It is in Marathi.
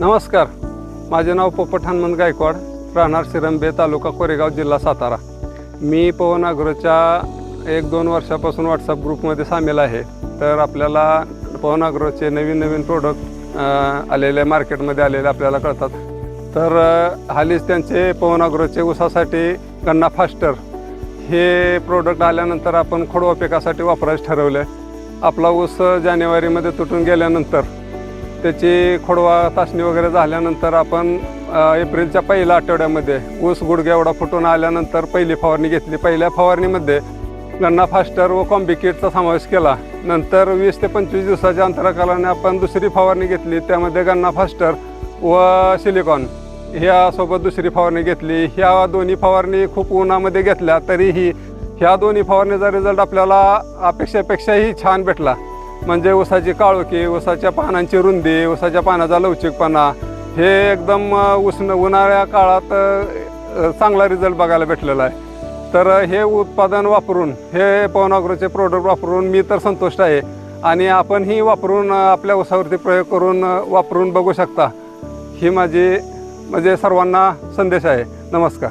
नमस्कार. माझे नाव पोपट हनुमंत गायकवाड. राहणार सिरंबे तालुका कोरेगाव जिल्हा सातारा. मी पवन अग्रोच्या एक दोन वर्षापासून व्हॉट्सअप ग्रुपमध्ये सामील आहे. तर आपल्याला पवन अग्रोचे नवीन नवीन प्रोडक्ट आलेले मार्केटमध्ये आलेले आपल्याला कळतात. तर हालीच त्यांचे पवन अग्रोचे ऊसासाठी गन्ना फास्टर हे प्रोडक्ट आल्यानंतर आपण खोडवा पिकासाठी वापरायचं ठरवलं आहे आपला ऊस जानेवारीमध्ये तुटून गेल्यानंतर त्याची खोडवा तासणी वगैरे झाल्यानंतर आपण एप्रिलच्या पहिल्या आठवड्यामध्ये ऊस गुडघ्या एवढा फुटून आल्यानंतर पहिली फवारणी घेतली. पहिल्या फवारणीमध्ये गन्ना फास्टर व कॉम्बिकेटचा समावेश केला. नंतर वीस ते पंचवीस दिवसाच्या अंतराकालाने आपण दुसरी फवारणी घेतली. त्यामध्ये गन्ना फास्टर व सिलिकॉन ह्यासोबत दुसरी फवारणी घेतली. ह्या दोन्ही फवारणी खूप उन्हामध्ये घेतल्या तरीही ह्या दोन्ही फवारणीचा रिझल्ट आपल्याला अपेक्षेपेक्षाही छान भेटला. म्हणजे ऊसाची काळोखी ऊसाच्या पानांची रुंदी ऊसाच्या पानाचा लवचिकपणा हे एकदम उष्ण उन्हाळ्या काळात चांगला रिझल्ट बघायला भेटलेला आहे. तर हे उत्पादन वापरून हे पवनाग्रोचे प्रोडक्ट वापरून मी तर संतुष्ट आहे. आणि आपणही वापरून आपल्या ऊसावरती प्रयोग करून वापरून बघू शकता. ही माझी म्हणजे सर्वांना संदेश आहे. नमस्कार.